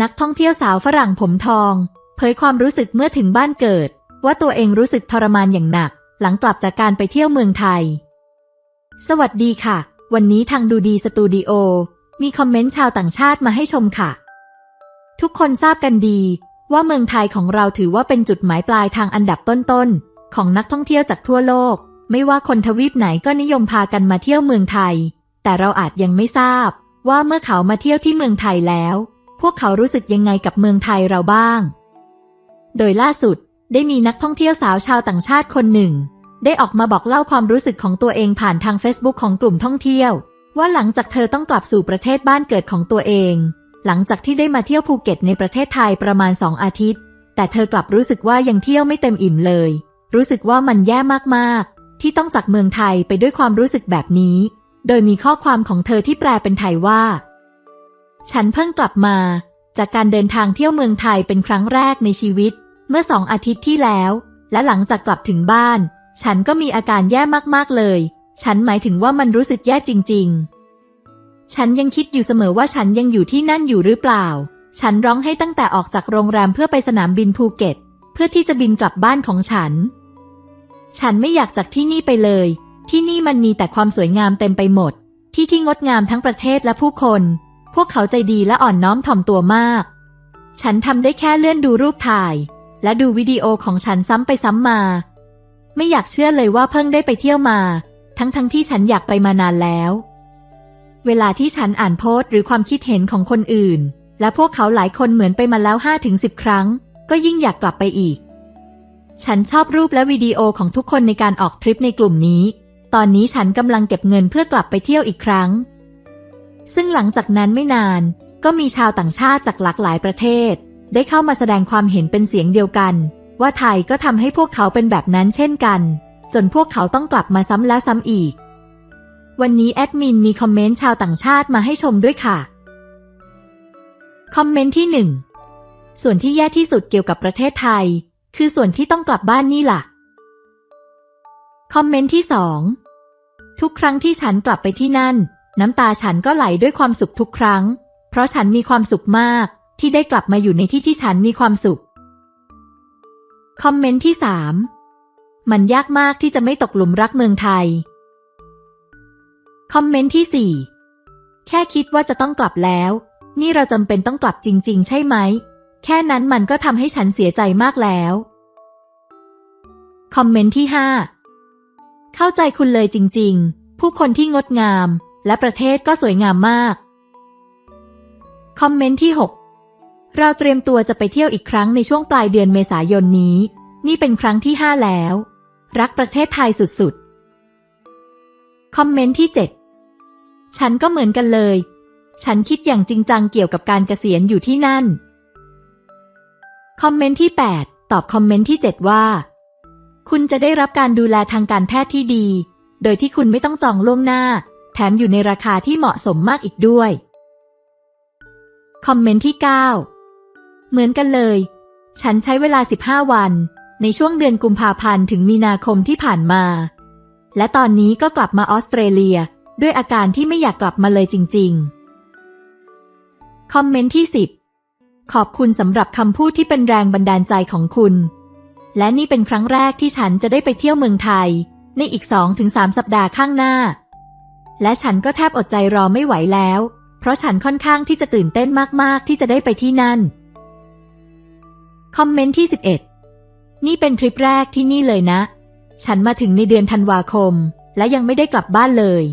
นักท่องเที่ยวสาวฝรั่งผมทอง เผยความรู้สึกเมื่อถึงบ้านเกิด ว่าตัวเองรู้สึกทรมานอย่างหนัก หลังกลับจากการไปเที่ยวเมืองไทย สวัสดีค่ะ วันนี้ทางดูดีสตูดิโอมีคอมเมนต์ชาวต่างชาติมาให้ชมค่ะ ทุกคนทราบกันดี ว่าเมืองไทยของเราถือว่าเป็นจุดหมายปลายทางอันดับต้นๆของนักท่องเที่ยวจากทั่วโลก ไม่ว่าคนทวีปไหนก็นิยมพากันมาเที่ยวเมืองไทย แต่เราอาจยังไม่ทราบ ว่าเมื่อเขามาเที่ยวที่เมืองไทยแล้ว พวกเขารู้สึกยังไงกับเมืองไทยเราบ้าง โดยล่าสุดได้มีนักท่องเที่ยวสาวชาวต่างชาติคนหนึ่ง ได้ออกมาบอกเล่าความรู้สึกของตัวเองผ่านทาง Facebook ของกลุ่มท่องเที่ยว ว่าหลังจากเธอต้องกลับสู่ประเทศบ้านเกิดของตัวเอง หลังจากที่ได้มาเที่ยวภูเก็ตในประเทศไทยประมาณสองอาทิตย์ แต่เธอกลับรู้สึกว่ายังเที่ยวไม่เต็มอิ่มเลย รู้สึกว่ามันแย่มากๆ ที่ต้องจากเมืองไทยไปด้วยความรู้สึกแบบนี้ โดยมีข้อความของเธอที่แปลเป็นไทยว่า ฉันเพิ่งกลับมา จากการเดินทางเที่ยวเมืองไทยเป็นครั้งแรกในชีวิต เมื่อสองอาทิตย์ที่แล้ว และหลังจากกลับถึงบ้าน ฉันก็มีอาการแย่มากๆเลย ฉันหมายถึงว่ามันรู้สึกแย่จริง ๆ ฉันยังคิดอยู่เสมอว่าฉันยังอยู่ที่นั่นอยู่หรือเปล่า ฉันร้องให้ตั้งแต่ออกจากโรงแรมเพื่อไปสนามบินภูเก็ต เพื่อที่จะบินกลับบ้านของฉัน ฉันไม่อยากจากที่นี่ไปเลย ที่นี่มันมีแต่ความสวยงามเต็มไปหมด ที่ที่งดงามทั้งประเทศและผู้คน พวกเขาใจดีและอ่อนน้อมถ่อมตัวมาก ฉันทำได้แค่เลื่อนดูรูปถ่าย และดูวิดีโอของฉันซ้ำไปซ้ำมา ไม่อยากเชื่อเลยว่าเพิ่งได้ไปเที่ยวมา ทั้งๆทที่ฉันอยากไปมานานแล้ว เวลาที่ฉันอ่านโพสต์หรือความคิดเห็นของคนอื่น และพวกเขาหลายคนเหมือนไปมาแล้ว5ถึงครั้ง ก็ยิ่งอยากกลับไปอีก ฉันชอบรูปและวิดีโอของทุกคนในการออกทริปในกลุ่มนี้ ตอนนี้ฉันกำลังเก็บเงินเพื่อกลับไปเที่ยวอีกครั้ง ซึ่งหลังจากนั้นไม่นานก็มีชาวต่างชาติจากหลากหลายประเทศ ได้เข้ามาแสดงความเห็นเป็นเสียงเดียวกัน ว่าไทยก็ทำให้พวกเขาเป็นแบบนั้นเช่นกัน จนพวกเขาต้องกลับมาซ้ำแล้วซ้ำอีก วันนี้แอดมินมีคอมเมนต์ชาวต่างชาติมาให้ชมด้วยค่ะ คอมเมนต์ที่หนึ่งส่วนที่แย่ที่สุดเกี่ยวกับประเทศไทย คือส่วนที่ต้องกลับบ้านนี่ล่ะ คอมเมนต์ที่สองทุกครั้งที่ฉันกลับไปที่นั่น น้ำตาฉันก็ไหลด้วยความสุขทุกครั้ง เพราะฉันมีความสุขมากที่ได้กลับมาอยู่ในที่ที่ฉันมีความสุข คอมเมนต์ที่สามมันยากมากที่จะไม่ตกหลุมรักเมืองไทย คอมเมนต์ที่สี่แค่คิดว่าจะต้องกลับแล้ว นี่เราจำเป็นต้องกลับจริง ๆ ใช่ไหม แค่นั้นมันก็ทำให้ฉันเสียใจมากแล้ว คอมเมนต์ที่ห้าเข้าใจคุณเลยจริง ๆ ผู้คนที่งดงาม และประเทศก็สวยงามมาก คอมเมนต์ที่ 6 เราเตรียมตัวจะไปเที่ยวอีกครั้งในช่วงปลายเดือนเมษายนนี้ นี่เป็นครั้งที่ 5 แล้ว รักประเทศไทยสุดๆ คอมเมนต์ที่ 7 ฉันก็เหมือนกันเลย ฉันคิดอย่างจริงจังเกี่ยวกับการเกษียณอยู่ที่นั่น คอมเมนต์ที่ 8 ตอบคอมเมนต์ที่ 7 ว่า คุณจะได้รับการดูแลทางการแพทย์ที่ดี โดยที่คุณไม่ต้องจองล่วงหน้า แถมอยู่ในราคาที่เหมาะสมมากอีกด้วย คอมเมนต์ที่ 9 เหมือนกันเลย ฉันใช้เวลา 15 วัน ในช่วงเดือนกุมภาพันธ์ถึงมีนาคมที่ผ่านมา และตอนนี้ก็กลับมาออสเตรเลียด้วยอาการที่ไม่อยากกลับมาเลยจริง ๆ คอมเมนต์ที่ 10 ขอบคุณสำหรับคำพูดที่เป็นแรงบันดาลใจของคุณ และนี่เป็นครั้งแรกที่ฉันจะได้ไปเที่ยวเมืองไทย ในอีก 2-3 สัปดาห์ข้างหน้า และฉันก็แทบอดใจรอไม่ไหวแล้ว เพราะฉันค่อนข้างที่จะตื่นเต้นมาก ๆ ที่จะได้ไปที่นั่น คอมเมนต์ที่ 11 นี่เป็นทริปแรกที่นี่เลยนะ ฉันมาถึงในเดือนธันวาคม และยังไม่ได้กลับบ้านเลย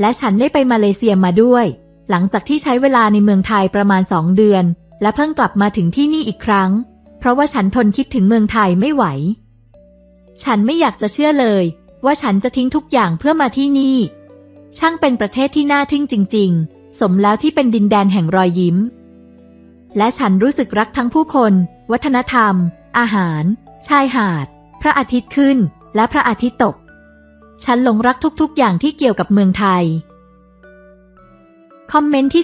และฉันได้ไปมาเลเซียมาด้วย หลังจากที่ใช้เวลาในเมืองไทยประมาณสองเดือน และเพิ่งกลับมาถึงที่นี่อีกครั้ง เพราะว่าฉันทนคิดถึงเมืองไทยไม่ไหว ฉันไม่อยากจะเชื่อเลย ว่าฉันจะทิ้งทุกอย่างเพื่อมาที่นี่ ช่างเป็นประเทศที่น่าทึ่งจริง ๆ สมแล้วที่เป็นดินแดนแห่งรอยยิ้ม และฉันรู้สึกรักทั้งผู้คน วัฒนธรรม อาหาร ชายหาด พระอาทิตย์ขึ้น และพระอาทิตย์ตก ฉันหลงรักทุกๆ อย่างที่เกี่ยวกับเมืองไทย คอมเมนต์ที่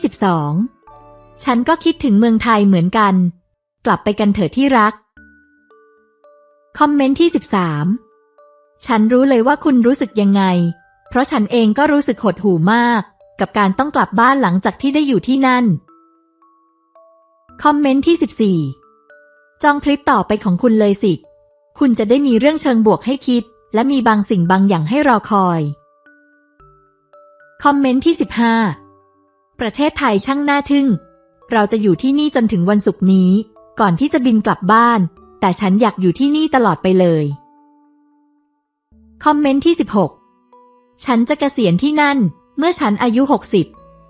12 ฉันก็คิดถึงเมืองไทยเหมือนกัน กลับไปกันเถอะที่รัก คอมเมนต์ที่ 13 ฉันรู้เลยว่าคุณรู้สึกยังไง เพราะฉันเองก็รู้สึกหดหู่มาก กับการต้องกลับบ้านหลังจากที่ได้อยู่ที่นั่น คอมเมนต์ที่ 14 จองทริปต่อไปของคุณเลยสิ คุณจะได้มีเรื่องเชิงบวกให้คิด และมีบางสิ่งบางอย่างให้รอคอย คอมเมนต์ที่ 15 ประเทศไทยช่างน่าทึ่ง เราจะอยู่ที่นี่จนถึงวันศุกร์นี้ ก่อนที่จะบินกลับบ้าน แต่ฉันอยากอยู่ที่นี่ตลอดไปเลย คอมเมนต์ที่ 16 ฉันจะเกษียณที่นั่น เมื่อฉันอายุ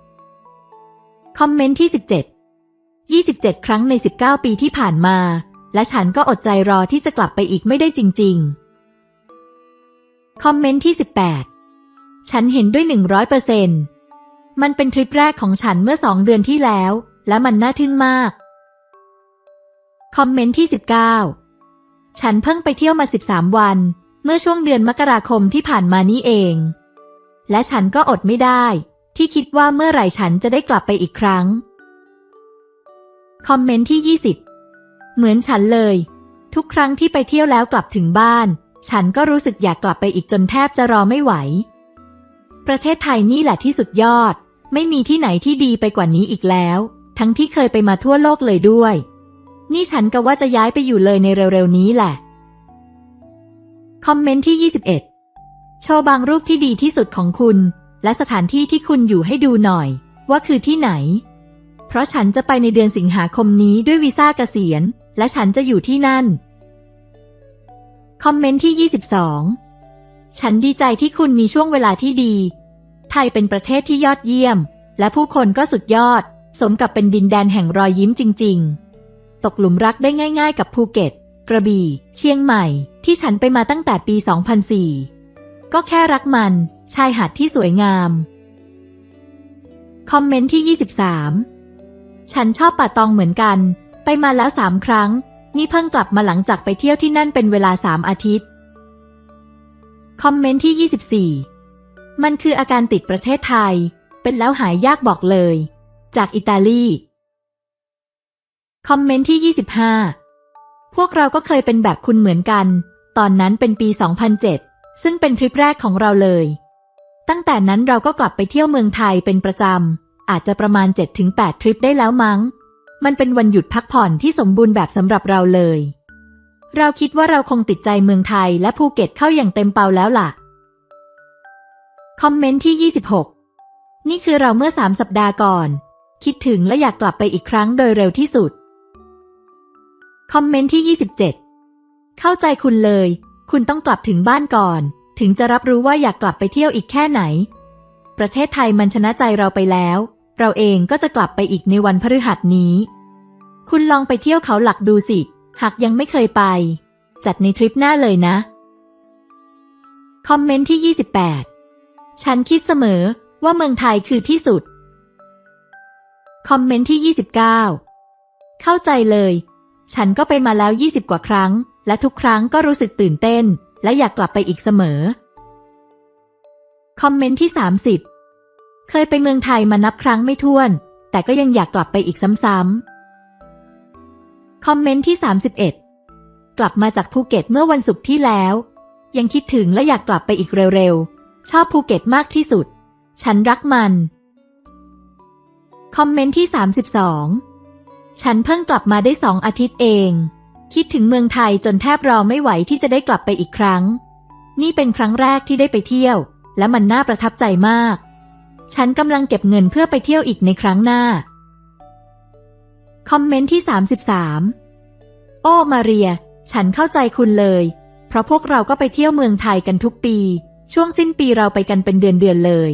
60 คอมเมนต์ที่ 17 27 ครั้งใน 19 ปีที่ผ่านมา และฉันก็อดใจรอที่จะกลับไปอีกไม่ได้จริง ๆ คอมเมนต์ที่ 18 ฉันเห็นด้วย 100%เปอร์เซ็นมันเป็นทริปแรกของฉันเมื่อสองเดือนที่แล้ว และมันน่าทึ่งมาก คอมเมนต์ที่ 19 ฉันเพิ่งไปเที่ยวมา 13 วัน เมื่อช่วงเดือนมกราคมที่ผ่านมานี้เอง และฉันก็อดไม่ได้ ที่คิดว่าเมื่อไหร่ฉันจะได้กลับไปอีกครั้ง คอมเมนต์ที่ 20 เหมือนฉันเลย ทุกครั้งที่ไปเที่ยวแล้วกลับถึงบ้าน ฉันก็รู้สึกอยากกลับไปอีกจนแทบจะรอไม่ไหว ประเทศไทยนี่แหละที่สุดยอด ไม่มีที่ไหนที่ดีไปกว่านี้อีกแล้ว ทั้งที่เคยไปมาทั่วโลกเลยด้วย นี่ฉันก็ว่าจะย้ายไปอยู่เลยในเร็วๆนี้แหละ คอมเมนต์ที่ 21 โชว์บางรูปที่ดีที่สุดของคุณ และสถานที่ที่คุณอยู่ให้ดูหน่อย ว่าคือที่ไหน เพราะฉันจะไปในเดือนสิงหาคมนี้ด้วยวีซ่าเกษียณ และฉันจะอยู่ที่นั่น คอมเมนต์ที่ 22 ฉันดีใจที่คุณมีช่วงเวลาที่ดี ไทยเป็นประเทศที่ยอดเยี่ยม และผู้คนก็สุดยอด สมกับเป็นดินแดนแห่งรอยยิ้มจริง ๆ ตกหลุมรักได้ง่าย ๆ กับภูเก็ต กระบี่ เชียงใหม่ ที่ฉันไปมาตั้งแต่ปี 2004 ก็แค่รักมัน ชายหาดที่สวยงาม คอมเมนต์ที่ 23 ฉันชอบป่าตองเหมือนกัน ไปมาแล้วสามครั้ง นี่เพิ่งกลับมาหลังจากไปเที่ยวที่นั่นเป็นเวลาสามอาทิตย์ คอมเมนต์ที่ 24 มันคืออาการติดประเทศไทย เป็นแล้วหายยากบอกเลย จากอิตาลี คอมเมนต์ที่ 25 พวกเราก็เคยเป็นแบบคุณเหมือนกัน ตอนนั้นเป็นปี 2007 ซึ่งเป็นทริปแรกของเราเลย ตั้งแต่นั้นเราก็กลับไปเที่ยวเมืองไทยเป็นประจำ อาจจะประมาณ 7-8 ทริปได้แล้วมั้ง มันเป็นวันหยุดพักผ่อนที่สมบูรณ์แบบสำหรับเราเลย เราคิดว่าเราคงติดใจเมืองไทยและภูเก็ตเข้าอย่างเต็มเปาแล้วล่ะ คอมเมนต์ที่ 26 นี่คือเราเมื่อ 3 สัปดาห์ก่อน คิดถึงและอยากกลับไปอีกครั้งโดยเร็วที่สุด คอมเมนต์ที่ 27 เข้าใจคุณเลย คุณต้องกลับถึงบ้านก่อน ถึงจะรับรู้ว่าอยากกลับไปเที่ยวอีกแค่ไหน ประเทศไทยมันชนะใจเราไปแล้ว เราเองก็จะกลับไปอีกในวันพฤหัสนี้ คุณลองไปเที่ยวเขาหลักดูสิ หากยังไม่เคยไป จัดในทริปหน้าเลยนะ คอมเมนต์ที่ 28 ฉันคิดเสมอว่าเมืองไทยคือที่สุด คอมเมนต์ที่ 29 เข้าใจเลย ฉันก็ไปมาแล้ว 20 กว่าครั้ง และทุกครั้งก็รู้สึกตื่นเต้น และอยากกลับไปอีกเสมอ คอมเมนต์ที่ 30 เคยไปเมืองไทยมานับครั้งไม่ถ้วน แต่ก็ยังอยากกลับไปอีกซ้ำๆ คอมเมนต์ที่ 31 กลับมาจากภูเก็ตเมื่อวันศุกร์ที่แล้ว ยังคิดถึงและอยากกลับไปอีกเร็วๆ ชอบภูเก็ตมากที่สุด ฉันรักมัน คอมเมนต์ที่ 32 ฉันเพิ่งกลับมาได้สองอาทิตย์เอง คิดถึงเมืองไทยจนแทบรอไม่ไหวที่จะได้กลับไปอีกครั้ง นี่เป็นครั้งแรกที่ได้ไปเที่ยว และมันน่าประทับใจมาก ฉันกำลังเก็บเงินเพื่อไปเที่ยวอีกในครั้งหน้า คอมเมนต์ที่ 33 โอ้มาเรีย ฉันเข้าใจคุณเลย เพราะพวกเราก็ไปเที่ยวเมืองไทยกันทุกปี ช่วงสิ้นปีเราไปกันเป็นเดือนๆเลย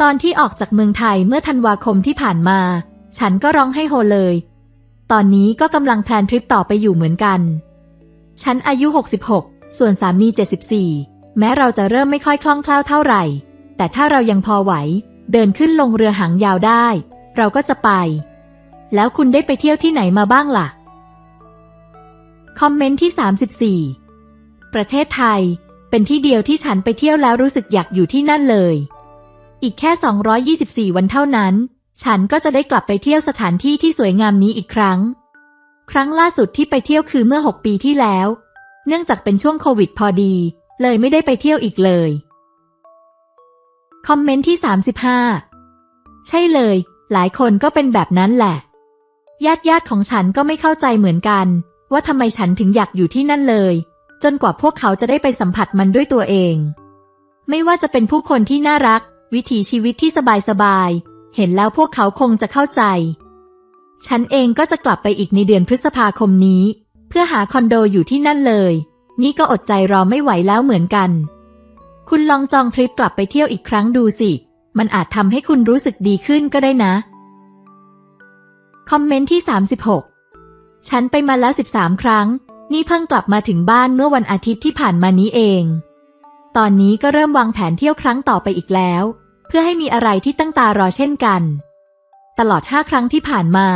ตอนที่ออกจากเมืองไทยเมื่อธันวาคมที่ผ่านมา ฉันก็ร้องให้โฮเลย ตอนนี้ก็กำลังแพลนทริปต่อไปอยู่เหมือนกัน ฉันอายุ 66 ส่วนสามี 74 แม้เราจะเริ่มไม่ค่อยคล่องแคล่วเท่าไหร่ แต่ถ้าเรายังพอไหว เดินขึ้นลงเรือหางยาวได้ เราก็จะไป แล้วคุณได้ไปเที่ยวที่ไหนมาบ้างล่ะ คอมเมนต์ที่ 34 ประเทศไทย เป็นที่เดียวที่ฉันไปเที่ยวแล้วรู้สึกอยากอยู่ที่นั่นเลย อีกแค่ 224 วันเท่านั้น ฉันก็จะได้กลับไปเที่ยวสถานที่ที่สวยงามนี้อีกครั้ง ครั้งล่าสุดที่ไปเที่ยวคือเมื่อ6ปีที่แล้ว เนื่องจากเป็นช่วงโควิดพอดี เลยไม่ได้ไปเที่ยวอีกเลย คอมเมนต์ที่ 35 ใช่เลย หลายคนก็เป็นแบบนั้นแหละ ญาติญาติๆของฉันก็ไม่เข้าใจเหมือนกัน ว่าทำไมฉันถึงอยากอยู่ที่นั่นเลย จนกว่าพวกเขาจะได้ไปสัมผัสมันด้วยตัวเอง ไม่ว่าจะเป็นผู้คนที่น่ารัก วิถีชีวิตที่สบายๆ เห็นแล้วพวกเขาคงจะเข้าใจ ฉันเองก็จะกลับไปอีกในเดือนพฤษภาคมนี้ เพื่อหาคอนโดอยู่ที่นั่นเลย นี่ก็อดใจรอไม่ไหวแล้วเหมือนกัน คุณลองจองทริปกลับไปเที่ยวอีกครั้งดูสิ มันอาจทำให้คุณรู้สึกดีขึ้นก็ได้นะ คอมเมนต์ที่ 36 ฉันไปมาแล้ว 13 ครั้ง นี่เพิ่งกลับมาถึงบ้านเมื่อวันอาทิตย์ที่ผ่านมานี้เอง ตอนนี้ก็เริ่มวางแผนเที่ยวครั้งต่อไปอีกแล้ว เพื่อให้มีอะไรที่ตั้งตารอเช่นกัน ตลอด5ครั้งที่ผ่านมา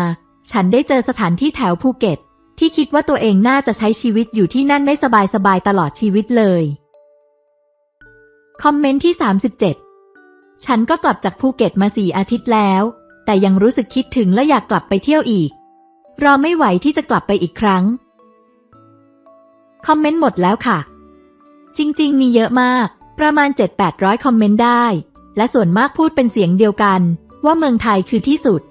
ฉันได้เจอสถานที่แถวภูเก็ต ที่คิดว่าตัวเองน่าจะใช้ชีวิตอยู่ที่นั่นได้สบายๆตลอดชีวิตเลย คอมเมนต์ที่ 37 ฉันก็กลับจากภูเก็ตมาสี่อาทิตย์แล้ว แต่ยังรู้สึกคิดถึงและอยากกลับไปเที่ยวอีก รอไม่ไหวที่จะกลับไปอีกครั้ง คอมเมนต์หมดแล้วค่ะ จริง ๆ มีเยอะมาก ประมาณ 7-800 คอมเมนต์ได้ และส่วนมากพูดเป็นเสียงเดียวกัน ว่าเมืองไทยคือที่สุด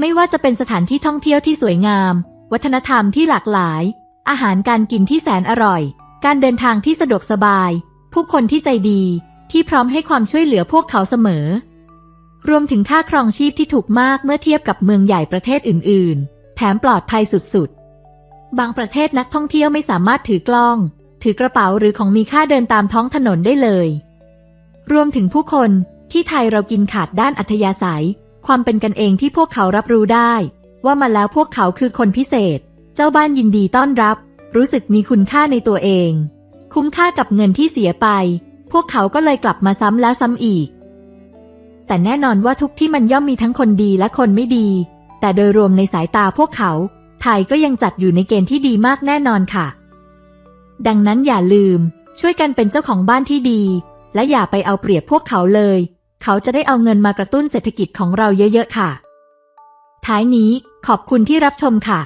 ไม่ว่าจะเป็นสถานที่ท่องเที่ยวที่สวยงาม วัฒนธรรมที่หลากหลาย อาหารการกินที่แสนอร่อย การเดินทางที่สะดวกสบาย ผู้คนที่ใจดีที่พร้อมให้ความช่วยเหลือพวกเขาเสมอ รวมถึงค่าครองชีพที่ถูกมากเมื่อเทียบกับเมืองใหญ่ประเทศอื่น ๆ แถมปลอดภัยสุด ๆ บางประเทศนักท่องเที่ยวไม่สามารถถือกล้อง ถือกระเป๋าหรือของมีค่าเดินตามท้องถนนได้เลย รวมถึงผู้คนที่ไทยเรากินขาดด้านอัธยาศัย ความเป็นกันเองที่พวกเขารับรู้ได้ ว่ามาแล้วพวกเขาคือคนพิเศษ เจ้าบ้านยินดีต้อนรับ รู้สึกมีคุณค่าในตัวเอง คุ้มค่ากับเงินที่เสียไป พวกเขาก็เลยกลับมาซ้ำแล้วซ้ำอีก แต่แน่นอนว่าทุกที่มันย่อมมีทั้งคนดีและคนไม่ดี แต่โดยรวมในสายตาพวกเขา ไทยก็ยังจัดอยู่ในเกณฑ์ที่ดีมากแน่นอนค่ะ ดังนั้นอย่าลืม ช่วยกันเป็นเจ้าของบ้านที่ดี และอย่าไปเอาเปรียบพวกเขาเลย เขาจะได้เอาเงินมากระตุ้นเศรษฐกิจของเราเยอะๆค่ะ ท้ายนี้ขอบคุณที่รับชมค่ะ